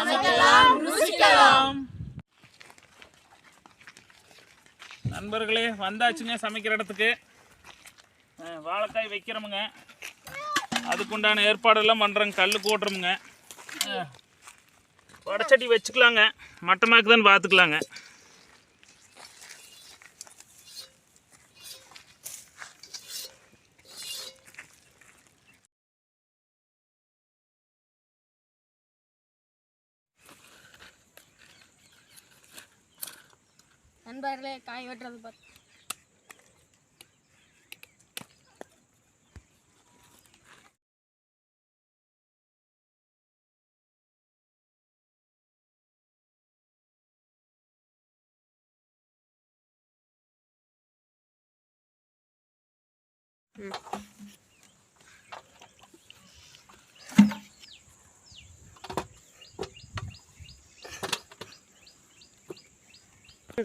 சமைக்கலாம் நண்பர்களே வந்தாச்சுங்க சமைக்கிற இடத்துக்கு. வாழைக்காய் வைக்கிறோமுங்க. அதுக்குண்டான ஏற்பாடெல்லாம் பண்ணுறோங்க கல் கூட்டுறோமுங்க வடச்சட்டி வச்சுக்கலாங்க. மட்டமாக்கு தான் பார்த்துக்கலாங்க. நண்பர்களே காய் வெட்டுறது பார்த்து Mm-hmm.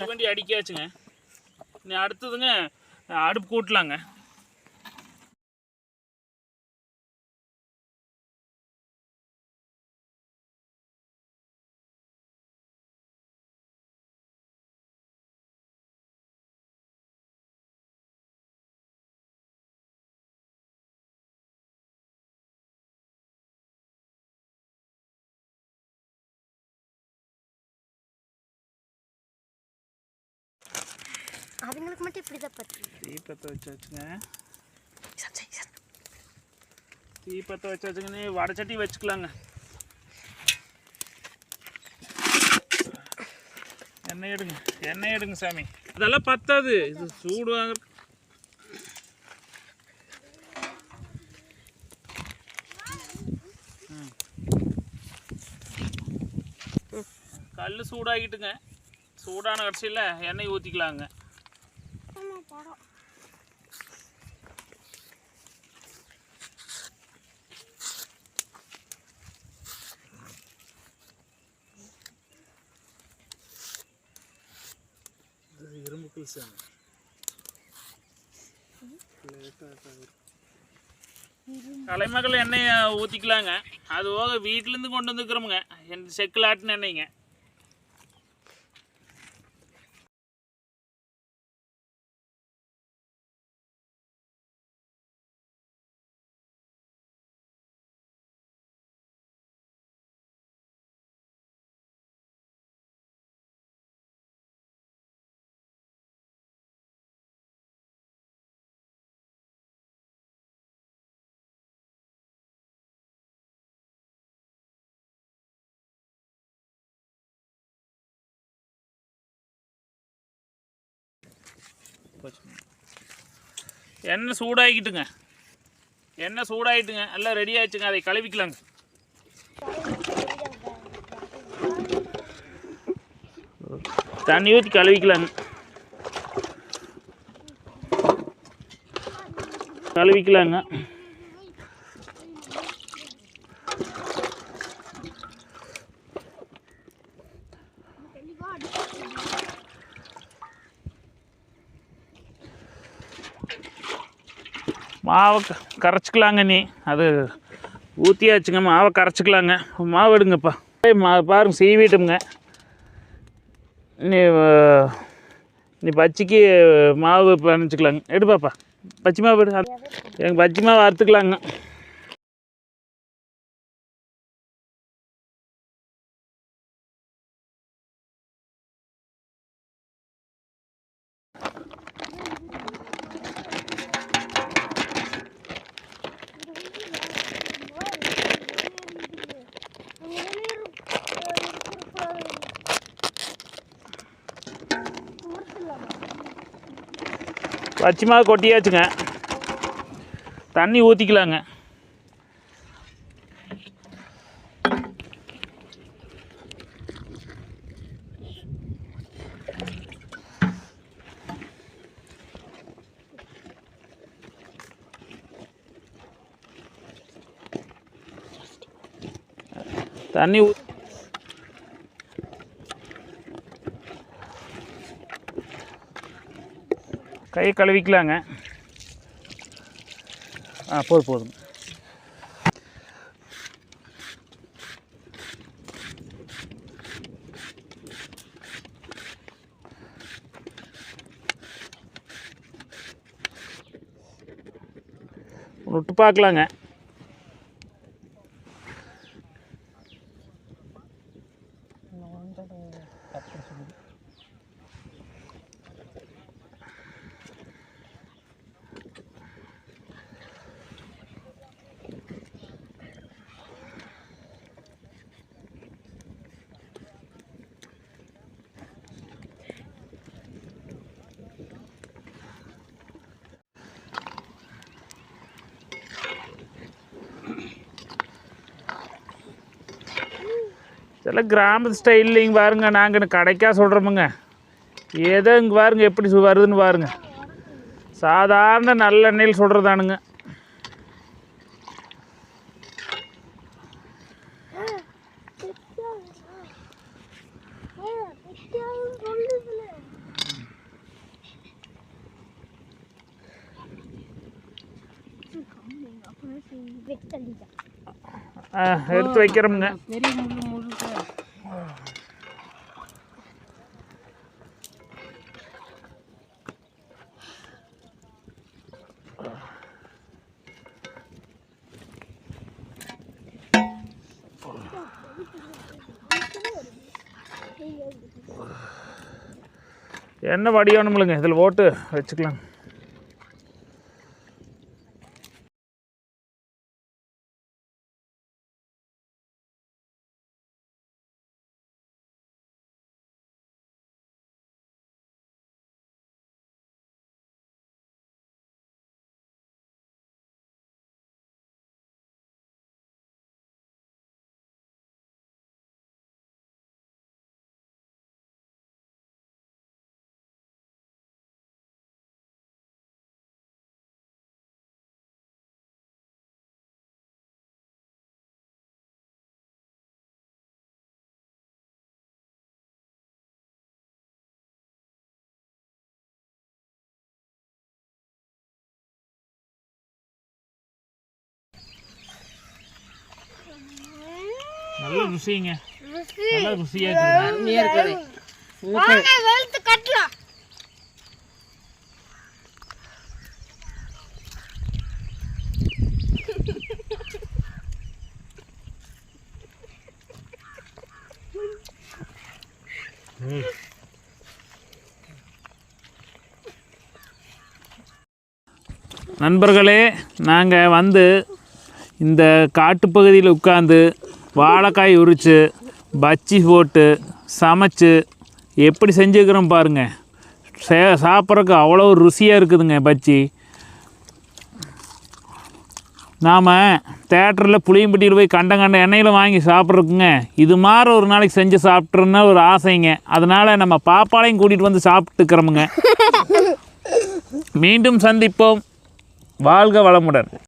வண்டி அடிக்காச்சுங்க. நீ அடுத்ததுங்க அடுப்பு கூட்டலாங்க. அதுங்களுக்கு மட்டும் இப்படி தான் பத்து தீப்பத்தை வச்சாச்சுங்க தீப்பத்தை வச்சாச்சுங்க நீ வடச்சட்டி வச்சுக்கலாங்க. எண்ணெய் எடுங்க எண்ணெய் எடுங்க சாமி. இதெல்லாம் பத்தாது. இது சூடு வாங்க. கல் சூடாகிட்டுங்க. சூடான கடைசியில் எண்ணெய் ஊற்றிக்கலாங்க இரும்பு கலைமகள் எண்ணெயை ஊற்றிக்கலாங்க அது போக வீட்டிலேருந்து கொண்டு வந்துக்கிறோமுங்க என் செக்கில் ஆட்டின எண்ணெய்ங்க. எண்ணெய் சூடாகிக்கிட்டுங்க எண்ணெய் சூடாகிட்டுங்க. எல்லாம் ரெடி ஆகிடுச்சுங்க அதை கழுவிக்கலாங்க. தண்ணி ஊற்றி கழுவிக்கலாங்க. கழுவிக்கலாங்க. மாவை க- கரைச்சிக்கலாங்க நீ. அது ஊற்றியாச்சுங்க மாவை கரைச்சிக்கலாங்க. மாவு எடுங்கப்பா. மா பாருங்க சீவிட்டுங்க நீ நீ பச்சிக்கு மாவு பிணைச்சிக்கலாங்க எடுப்பாப்பா. பச்சை மாவு எடு. எங்கள் பச்சை மாவு அறுத்துக்கலாங்க. பச்சைமாக கொட்டியாச்சுங்க. தண்ணி ஊற்றிக்கலாங்க தண்ணி ஊ கையை கழுவிக்கலாங்க. ஆ போதும். போதும் விட்டு பார்க்கலாங்க. நான் இதெல்லாம் கிராமத்து ஸ்டைல்லைங்க பாருங்க நாங்கள் கடைக்கா சொல்கிறோமுங்க ஏதோ இங்கே பாருங்க எப்படி வருதுன்னு பாருங்க. சாதாரண நல்லெண்ணெயில் சொல்கிறதானுங்க ஆ, எடுத்து வைக்கிறோமுங்க. என்ன வடிவணுமில்லைங்க இதில் போட்டு வச்சுக்கலாம். நல்ல ருசிங்க. நல்ல ருசியாக இருக்குது. கட்டலாம். நண்பர்களே நாங்கள் வந்து இந்த காட்டுப்பகுதியில் உட்காந்து வாழைக்காய் உரித்து பச்சி போட்டு சமைச்சு எப்படி செஞ்சுக்கிறோம் பாருங்கள் சே சாப்பிட்றதுக்கு அவ்வளோ ருசியாக இருக்குதுங்க பச்சி நாம் தேட்டரில் புளியம்பட்டியில் போய் கண்ட கண்ட எண்ணெயில் வாங்கி சாப்பிட்றதுக்குங்க. இது மாதிரி ஒரு நாளைக்கு செஞ்சு சாப்பிட்றோன்னு ஒரு ஆசைங்க. அதனால் நம்ம பாப்பாலையும் கூட்டிகிட்டு வந்து சாப்பிட்டுக்கிறோமுங்க மீண்டும் சந்திப்போம். வாழ்க வளமுடன்.